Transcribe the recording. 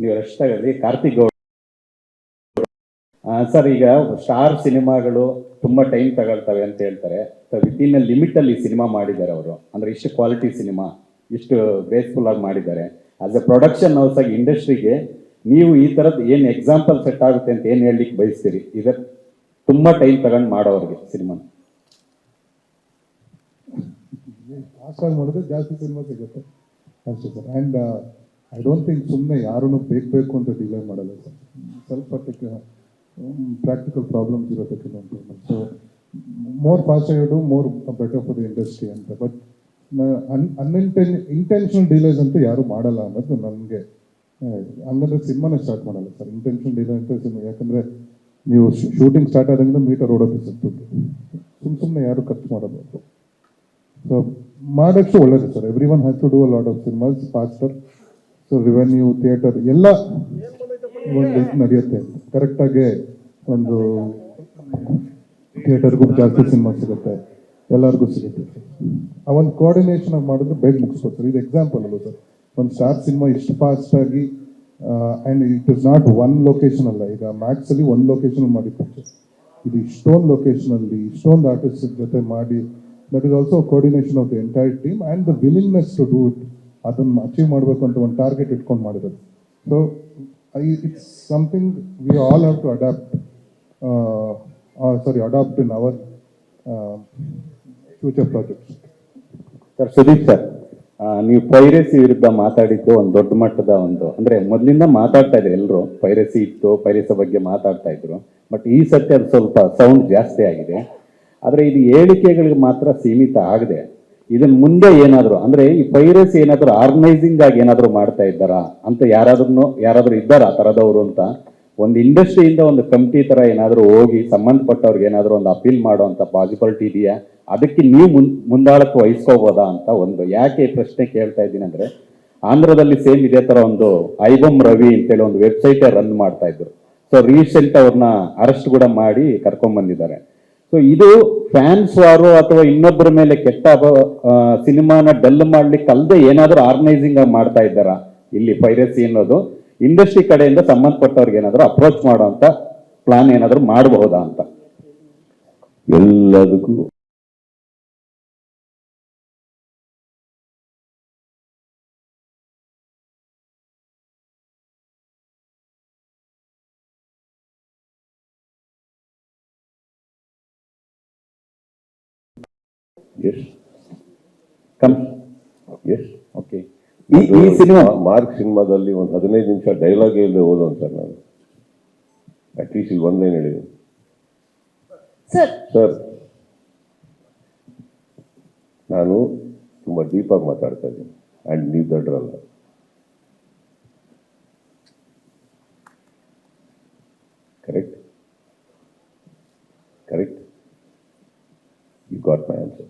ನೀವು ತಗೊಳ್ಳಿ ಕಾರ್ತಿಕ್ ಗೌಡ. ಸರ್, ಈಗ ಸ್ಟಾರ್ ಸಿನಿಮಾಗಳು ತುಂಬಾ ಟೈಮ್ ತಗೊಳ್ತವೆ ಅಂತ ಹೇಳ್ತಾರೆ. ವಿತ್ ಇನ್ ಲಿಮಿಟ್ ಅಲ್ಲಿ ಸಿನಿಮಾ ಮಾಡಿದ್ದಾರೆ ಅವರು. ಅಂದ್ರೆ ಇಷ್ಟು ಕ್ವಾಲಿಟಿ ಸಿನಿಮಾ, ಇಷ್ಟು ಬೇಸ್ಫುಲ್ ಆಗಿ ಮಾಡಿದ್ದಾರೆ. ಆಸ್ ಅ ಪ್ರೊಡಕ್ಷನ್ ಹೌಸ್ ಆಗಿ ಇಂಡಸ್ಟ್ರಿಗೆ ನೀವು ಈ ತರದ್ದು ಏನ್ ಎಕ್ಸಾಂಪಲ್ ಸೆಟ್ ಆಗುತ್ತೆ ಅಂತ ಏನ್ ಹೇಳಲಿಕ್ಕೆ ಬಯಸ್ತೀರಿ? ಇದ ತುಂಬಾ ಟೈಮ್ ತಗೊಂಡು ಮಾಡೋರಿಗೆ ಸಿನಿಮಾ ಜಾಸ್ತಿ ಸಿನಿಮಾ ಸಿಗುತ್ತೆ ಐ ಡೋಂಟ್ ಥಿಂಕ್ ಸುಮ್ಮನೆ ಯಾರೂ ಬೇಕು ಬೇಕು ಅಂತ ಡಿಲೇ ಮಾಡಲ್ಲ ಸರ್. ಸ್ವಲ್ಪ ಪ್ರಾಕ್ಟಿಕಲ್ ಪ್ರಾಬ್ಲಮ್ಸ್ ಇರುತ್ತೆ ಕೆಲವೊಂದು so more fast more better for the industry ಅಂತ. But un uninten intentional delays ಅಂತೂ ಯಾರೂ ಮಾಡಲ್ಲ ಅನ್ನೋದು ನನಗೆ ಹಂಗಂದ್ರೆ ಸಿನಿಮಾನೇ ಸ್ಟಾರ್ಟ್ ಮಾಡಲ್ಲ ಸರ್. ಇಂಟೆನ್ಷನಲ್ ಡಿಲೇ ಅಂತ ಸಿನಿಮಾ, ಯಾಕಂದರೆ ನೀವು ಶೂಟಿಂಗ್ ಸ್ಟಾರ್ಟ್ ಆದಂಗೆ ಮೀಟರ್ ಓಡೋದು ಸರ್ ದುಡ್ಡು. ಸುಮ್ಮ ಸುಮ್ಮನೆ ಯಾರು ಖರ್ಚು ಮಾಡಬಾರ್ದು. ಸೊ ಮಾಡೋಷ್ಟು ಒಳ್ಳೇದು sir. Every one has to do a lot of cinemas faster so revenue theatre ಎಲ್ಲ ಒಂದು ನಡೆಯುತ್ತೆ. ಕರೆಕ್ಟಾಗಿ ಒಂದು ಥಿಯೇಟರ್ಗೂ ಜಾಸ್ತಿ ಸಿನಿಮಾ ಸಿಗುತ್ತೆ. ಎಲ್ಲರಿಗೂ ಸಿಗುತ್ತೆ. ಆ ಒಂದು ಕೋಆರ್ಡಿನೇಷನ್ ಆಗಿ ಮಾಡಿದ್ರೆ ಬೇಗ ಮುಗಿಸ್ಬೋದು ಇದು ಎಕ್ಸಾಂಪಲ್ ಅಲ್ಲ ಸರ್? ಒಂದು ಸ್ಟಾರ್ ಸಿನಿಮಾ ಇಷ್ಟು ಫಾಸ್ಟಾಗಿ and it is not one location ಅಲ್ಲ. ಈಗ ಮ್ಯಾಕ್ಸಲ್ಲಿ ಒಂದು ಲೊಕೇಶನ್ ಮಾಡಿ ಪಿಕ್ಚರ್ ಇದು ಇಷ್ಟೊಂದು ಲೊಕೇಶನಲ್ಲಿ ಇಷ್ಟೊಂದು ಆರ್ಟಿಸ್ಟ್ ಜೊತೆ ಮಾಡಿ that is also coordination of the entire team and the willingness to do it ಅದನ್ನು ಅಚೀವ್ ಮಾಡಬೇಕು ಅಂತ ಒಂದು ಟಾರ್ಗೆಟ್ ಇಟ್ಕೊಂಡು ಮಾಡಿರೋದು. So I it's something we all have to adapt sorry adapt in our future projects sir Sudeep sir ನೀವು piracy ವಿರುದ್ಧ ಮಾತಾಡಿದ್ದು ಒಂದು ದೊಡ್ಡ ಮಟ್ಟದ ಒಂದು, ಅಂದರೆ ಮೊದಲಿಂದ ಮಾತಾಡ್ತಾ ಇದ್ರು ಎಲ್ಲರೂ ಪೈರಸಿ ಇತ್ತು ಪೈರಸಿ ಬಗ್ಗೆ ಮಾತಾಡ್ತಾ ಇದ್ರು ಬಟ್ ಈ ಸತಿ ಅದು ಸ್ವಲ್ಪ ಸೌಂಡ್ ಜಾಸ್ತಿ ಆಗಿದೆ. ಆದರೆ ಇದು ಹೇಳಿಕೆಗಳಿಗೆ ಮಾತ್ರ ಸೀಮಿತ ಆಗದೆ. ಇದನ್ನ ಮುಂದೆ ಏನಾದ್ರು, ಅಂದ್ರೆ ಈ ಪೈರಸಿ ಏನಾದ್ರು ಆರ್ಗನೈಸಿಂಗ್ ಆಗಿ ಏನಾದ್ರು ಮಾಡ್ತಾ ಇದ್ದಾರಾ ಅಂತ ಯಾರಾದ್ರೂ ಯಾರಾದ್ರೂ ಇದ್ದಾರ ತರದವರು ಅಂತ ಒಂದು ಇಂಡಸ್ಟ್ರಿಯಿಂದ ಒಂದು ಕಮಿಟಿ ತರ ಏನಾದ್ರು ಹೋಗಿ ಸಂಬಂಧಪಟ್ಟವ್ರಿಗೆ ಏನಾದ್ರು ಒಂದು ಅಪೀಲ್ ಮಾಡುವಂತ ಪಾಸಿಬಿಲಿಟಿ ಇದೆಯಾ? ಅದಕ್ಕೆ ನೀವು ಮುನ್ ಮುಂದಾಳಕ್ಕೆ ವಹಿಸ್ಕೋಬೋದಾ ಅಂತ ಒಂದು ಯಾಕೆ ಪ್ರಶ್ನೆ ಕೇಳ್ತಾ ಇದ್ದೀನಿ ಅಂದ್ರೆ, ಆಂಧ್ರದಲ್ಲಿ ಸೇಮ್ ಇದೇ ತರ ಒಂದು ಐಬಮ್ ರವಿ ಅಂತೇಳಿ ಒಂದು ವೆಬ್ಸೈಟ್ ರನ್ ಮಾಡ್ತಾ ಇದ್ರು. ಸೊ ರೀಸೆಂಟ್ ಅವ್ರನ್ನ ಅರೆಸ್ಟ್ ಕೂಡ ಮಾಡಿ ಕರ್ಕೊಂಡ್ ಬಂದಿದ್ದಾರೆ ಸೊ ಇದು ಫ್ಯಾನ್ಸ್ ವಾರು ಅಥವಾ ಇನ್ನೊಬ್ಬರ ಮೇಲೆ ಕೆಟ್ಟ ಸಿನಿಮಾನ ಡಲ್ ಮಾಡ್ಲಿಕ್ಕೆ ಅಲ್ಲದೆ ಏನಾದರೂ ಆರ್ಗನೈಸಿಂಗ್ ಮಾಡ್ತಾ ಇದ್ದಾರ? ಇಲ್ಲಿ ಪೈರಸಿ ಅನ್ನೋದು. ಇಂಡಸ್ಟ್ರಿ ಕಡೆಯಿಂದ ಸಂಬಂಧಪಟ್ಟವ್ರಿಗೆ ಏನಾದರೂ ಅಪ್ರೋಚ್ ಮಾಡುವಂತ ಪ್ಲಾನ್ ಏನಾದರೂ ಮಾಡಬಹುದಾ ಅಂತ? ಎಲ್ಲದಕ್ಕೂ ಎಸ್ ಕಮ್ ಎಸ್ ಓಕೆ ಈ ಈ ಸಿನಿಮಾ ಮಾರ್ಕ್ ಸಿನಿಮಾದಲ್ಲಿ ಒಂದು ಹದಿನೈದು ನಿಮಿಷ ಡೈಲಾಗ್ ಇಲ್ಲದೆ ಓದೋನ್ ಸರ್ ನಾನು ಅಟ್ಲೀಸ್ಟ್ ಇಲ್ಲಿ ಒಂದು ಲೈನ್ ಹೇಳಿದ್ದೀನಿ ಸರ್ ಸರ್ ನಾನು ತುಂಬ ಡೀಪಾಗಿ ಮಾತಾಡ್ತಾ ಇದ್ದೀನಿ ಆ್ಯಂಡ್ ನೀವು ದಡ್ರಲ್ಲ correct correct you got my answer